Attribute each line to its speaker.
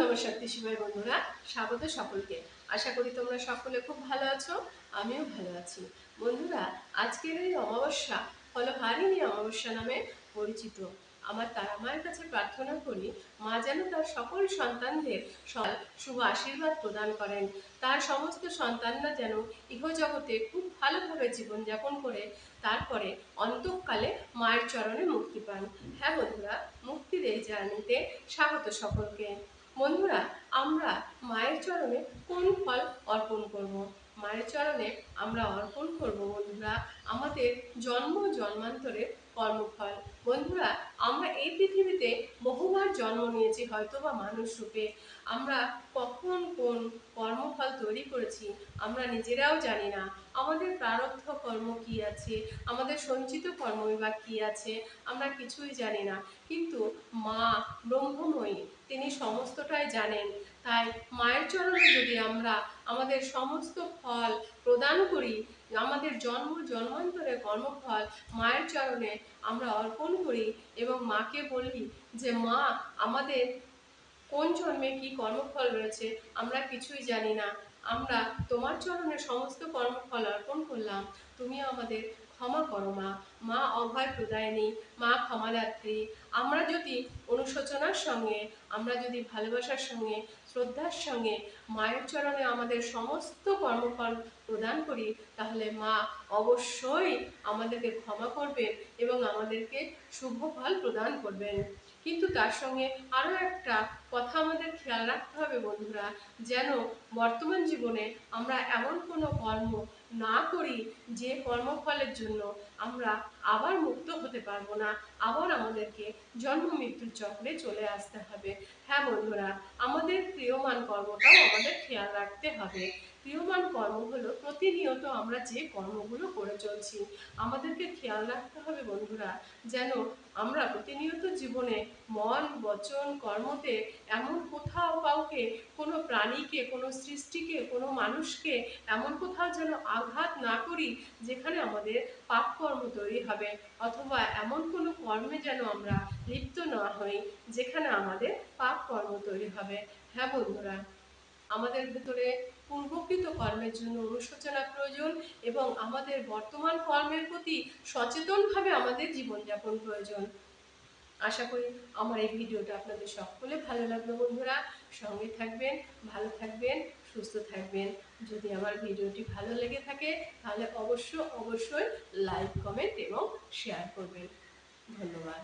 Speaker 1: নম শক্তি শিবাই বন্ধুরা, স্বাগত সকলকে। আশা করি তোমরা সকলে খুব ভালো আছো, আমিও ভালো আছি। বন্ধুরা, আজকের এই অমাবস্যা ফলহারিণী অমাবস্যা নামে পরিচিত। আমার তারা মায়ের কাছে প্রার্থনা করি, মা যেন তার সকল সন্তানদের শুভ আশীর্বাদ প্রদান করেন। তার সমস্ত সন্তানরা যেন ইহজগতে খুব ভালোভাবে জীবনযাপন করে, তারপরে অন্তকালে মায়ের চরণে মুক্তি পান। হ্যাঁ বন্ধুরা মুক্তির এই জার্নিতে স্বাগত সকলকে। বন্ধুরা, আমরা মায়ের চরণে কোন ফল অর্পণ করব? মায়ের চরণে আমরা অর্পণ করব বন্ধুরা, আমাদের জন্ম জন্মান্তরে কর্মফল। বন্ধুরা, আমরা এই পৃথিবীতে বহুবার জন্ম নিয়েছি হয়তো বা মানুষ রূপে। আমরা কখন কোন কর্মফল তৈরি করেছি আমরা নিজেরাও জানি না। আমাদের প্রারব্ধ কর্ম কি আছে? আমাদের সঞ্চিত কর্ম বা কী আছে? আমরা কিছুই জানি না। কিন্তু মা ব্রহ্মময়ী, তিনি সমস্তটাই জানেন। তাই মায়ের চরণে যদি আমরা আমাদের সমস্ত ফল প্রদান করি আমাদের জন্ম, জন্মান্তরে কর্মফল মায়ের চরণে আমরা অর্পণ করি এবং মাকে বলি যে, মা, আমাদের কোন জন্মে কি কর্মফল রয়েছে? আমরা কিছুই জানি না। আমরা তোমার চরণে সমস্ত কর্মফল অর্পণ করলাম। তুমি আমাদের ক্ষমা করো মা। মা অভয় প্রদায়নী, মা ক্ষমাদাত্রী। আমরা যদি অনুশোচনার সঙ্গে, আমরা যদি ভালোবাসার সঙ্গে, শ্রদ্ধার সঙ্গে, মায়ের চরণে আমাদের সমস্ত কর্মফল প্রদান করি, তাহলে মা অবশ্যই আমাদেরকে ক্ষমা করবেন এবং আমাদেরকে শুভ ফল প্রদান করবেন। কিন্তু তার সঙ্গে আরও একটা কথা আমাদের খেয়াল রাখতে হবে বন্ধুরা। যেন বর্তমান জীবনে আমরা এমন কোনো কর্ম না করি যে কর্মফলের জন্য আমরা আবার মুক্ত হতে পারব না, আবার আমাদেরকে জন্ম মৃত্যুর চক্রে চলে আসতে হবে। হ্যাঁ বন্ধুরা, আমাদের প্রিয়মান কর্মটাও আমাদের খেয়াল রাখতে হবে। প্রিয়মান কর্ম হলো প্রতিনিয়ত আমরা যে কর্মগুলো করে চলছি। আমাদেরকে খেয়াল রাখতে হবে বন্ধুরা, যেন আমরা প্রতিনিয়ত জীবনে মন, বচন, কর্মতে এমন কোথাও কাউকে, কোনো প্রাণীকে, কোনো সৃষ্টিকে, কোনো মানুষকে এমন কোথাও যেন আঘাত না করি যেখানে আমাদের পাপ কর্ম তৈরি হবে, অথবা এমন কোনো কর্মে যেন আমরা লিপ্ত না হই যেখানে আমাদের পাপ কর্ম তৈরি হবে। হ্যাঁ বন্ধুরা, আমাদের ভেতরে পূর্বকৃত কর্মের জন্য অনুশোচনা প্রয়োজন এবং আমাদের বর্তমান কর্মের প্রতি সচেতনভাবে আমাদের জীবনযাপন প্রয়োজন। আশা করি আমার এই ভিডিওটা আপনাদের সকলে ভালো লাগল বন্ধুরা। সঙ্গে থাকবেন, ভালো থাকবেন, সুস্থ থাকবেন। যদি আমার ভিডিওটি ভালো লেগে থাকে, তাহলে অবশ্য অবশ্যই লাইক, কমেন্ট এবং শেয়ার করবেন। ধন্যবাদ।